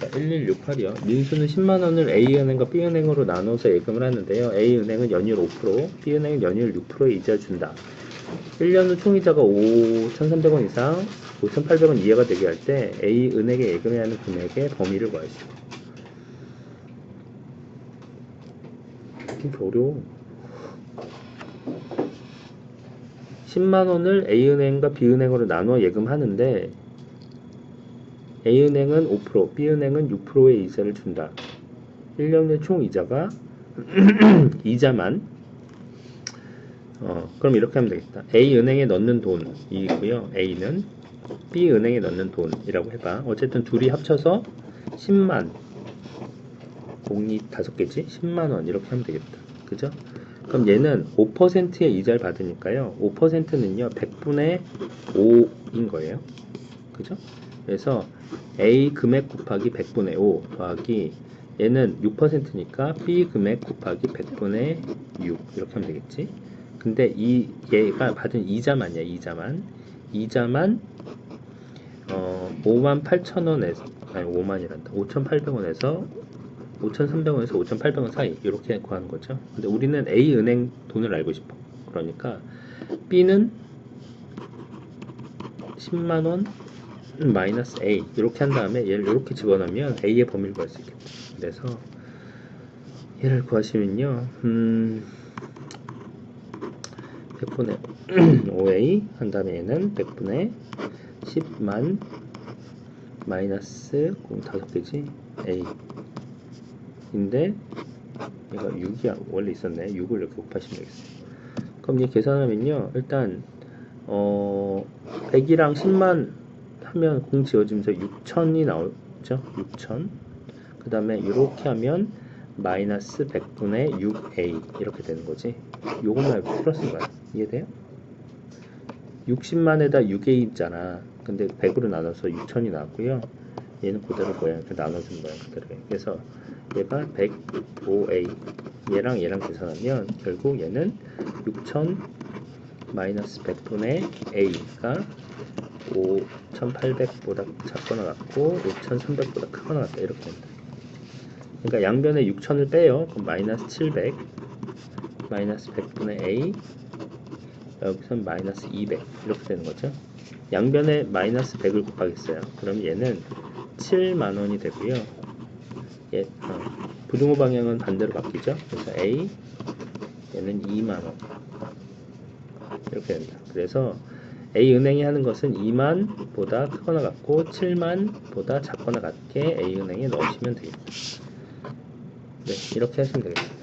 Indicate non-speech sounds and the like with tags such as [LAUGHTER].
자, 1168이요. 민수는 10만 원을 A은행과 B은행으로 나눠서 예금을 하는데요. A은행은 연율 5%, B은행은 연율 6%의 이자를 준다. 1년 후 총이자가 5,300원 이상, 5,800원 이하가 되게 할 때 A은행에 예금해야 하는 금액의 범위를 구하시오. 이게 어려워. 10만 원을 A은행과 B은행으로 나눠 예금하는데 A은행은 5%, B은행은 6%의 이자를 준다. 1년의 총 이자가 [CLEARS THROAT] 이자만 어, 그럼 이렇게 하면 되겠다. A은행에 넣는 돈이고요. A는 B은행에 넣는 돈이라고 해봐. 어쨌든 둘이 합쳐서 10만 공이 다섯 개지? 10만 원 이렇게 하면 되겠다. 그죠? 그럼 얘는 5%의 이자를 받으니까요. 5%는요. 100분의 5인 거예요. 그죠? 그래서 A 금액 곱하기 100분의 5 더하기 얘는 6%니까 B 금액 곱하기 100분의 6 이렇게 하면 되겠지. 근데 이 얘가 받은 이자만이야 이자만 이자만 어 5만 8천 원에서 아니 5만이란다 5,800원에서 5,300원에서 5,800원 사이 이렇게 구하는 거죠. 근데 우리는 A 은행 돈을 알고 싶어. 그러니까 B는 10만 원 마이너스 A 이렇게 한 다음에 얘를 이렇게 집어넣으면 A의 범위를 구할 수 있겠다. 그래서 얘를 구하시면요. 음 100분의 5A [CLEARS THROAT] 한 다음에 얘는 100분의 10만 마이너스 공 다섯 개지 A 인데 얘가 6이 원래 있었네 6을 이렇게 곱하시면 되겠어요 그럼 얘 계산하면요 일단 어 100이랑 10만 하면 공 지어지면서 6천이 나오죠? 6천. 그 다음에 이렇게 하면 마이너스 100분의 6a 이렇게 되는 거지. 요것만 거야 이해돼요? 60만에다 6a 있잖아. 근데 100으로 나눠서 6천이 나왔고요. 얘는 그대로 뭐야 이렇게 나눠준 거야 그대로. 그래서 얘가 105a 얘랑 얘랑 계산하면 결국 얘는 6000 마이너스 100분의 a가 5800보다 작거나 같고 5300보다 크거나 같다. 이렇게 된다. 그러니까 양변에 6000을 빼요. 그럼 마이너스 700 마이너스 100분의 a 여기선 마이너스 200 이렇게 되는 거죠. 양변에 마이너스 100을 곱하겠어요. 그럼 얘는 7만원이 되고요. 예, 어, 부등호 방향은 반대로 바뀌죠. 그래서 a 얘는 2만원. 이렇게 된다. 그래서 A 은행이 하는 것은 2만 보다 크거나 같고 7만 보다 작거나 같게 A 은행에 넣으시면 되겠다. 네, 이렇게 하시면 되겠다.